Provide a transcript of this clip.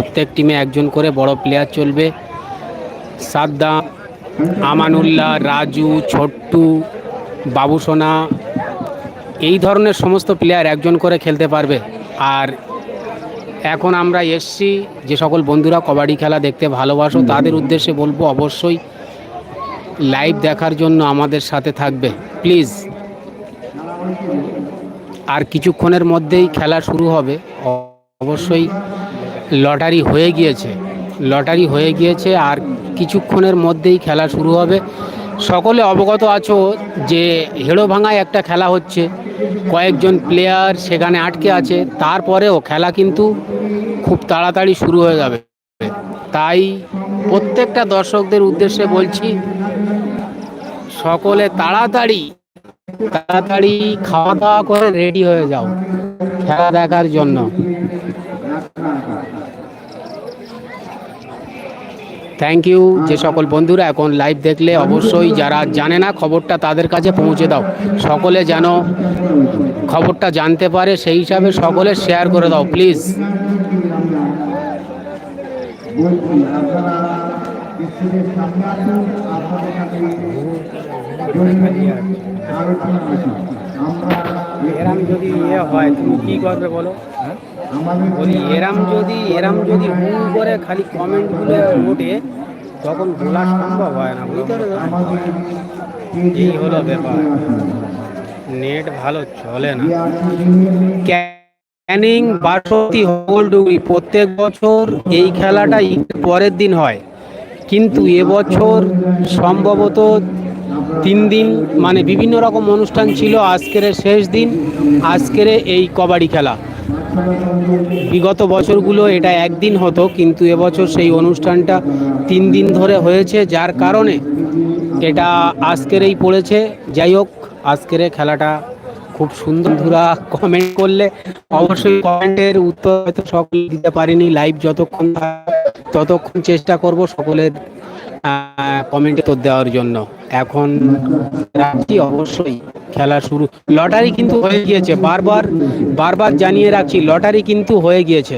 প্রত্যেক টিমে একজন করে বড় প্লেয়ার চলবে। সাদ্দাম, আমানুল্লাহ, রাজু, ছোট্টু, বাবুসোনা, এই ধরনের সমস্ত প্লেয়ার একজন করে খেলতে পারবে। আর এখন আমরা এসছি, যে সকল বন্ধুরা কবাডি খেলা দেখতে ভালোবাসো, তাদের উদ্দেশ্যে বলব অবশ্যই লাইভ দেখার জন্য আমাদের সাথে থাকবে। প্লিজ আর কিছুক্ষণের মধ্যেই খেলা শুরু হবে। অবশ্যই লটারি হয়ে গিয়েছে। লটারি হয়ে গিয়েছে আর কিছুক্ষণের মধ্যেই খেলা শুরু হবে। সকলে অবগত আছো যে হেড়ো ভাঙায় একটা খেলা হচ্ছে। কয়েকজন প্লেয়ার সেখানে আটকে আছে। তারপরেও খেলা কিন্তু খুব তাড়াতাড়ি শুরু হয়ে যাবে। তাই প্রত্যেকটা দর্শকদের উদ্দেশ্যে বলছি, সকলে তাড়াতাড়ি তাড়াতাড়ি খাওয়া দাওয়া করে রেডি হয়ে যাও। খেলা দেখার জন্য। থ্যাংক ইউ যে সকল বন্ধুরা এখন লাইভ দেখলে অবশ্যই যারা জানে না খবরটা তাদের কাছে পৌঁছে দাও। সকলে যেন খবরটা জানতে পারে সেই হিসাবে সকলে শেয়ার করে দাও প্লিজ আপনারা এরাম যদি ইয়ে হয়, তুমি কি করবে বলো? বলি, এরাম যদি এরাম যদি হু করে খালি কমেন্টগুলো ওঠে, তখন বলা সম্ভব হয় না, বুঝতে আমাদের এই হলো ব্যাপার। নেট ভালো চলে না। ক্যানিং বাসন্তী হোলডুগরি প্রত্যেক বছর এই খেলাটা পরের দিন হয়। কিন্তু এবছর সম্ভবত তিন দিন মানে বিভিন্ন রকম অনুষ্ঠান ছিল আজকের শেষ দিন, আজকের এই কবাডি খেলা। বিগত বছরগুলো এটা একদিন হতো, কিন্তু এবছর সেই অনুষ্ঠানটা তিন দিন ধরে হয়েছে, যার কারণে এটা আজকেরই পড়েছে। যাই হোক, আজকের খেলাটা খুব সুন্দর। ধুরা কমেন্ট করলে অবশ্যই কমেন্টের উত্তর হয়তো সকলে দিতে পারিনি লাইভ যতক্ষণ ততক্ষণ চেষ্টা করব সকলের কমেন্টে উত্তর দেওয়ার জন্য। এখন রাখছি, অবশ্যই খেলা শুরু। লটারি কিন্তু হয়ে গিয়েছে, বারবার বারবার জানিয়ে রাখছি, লটারি কিন্তু হয়ে গিয়েছে।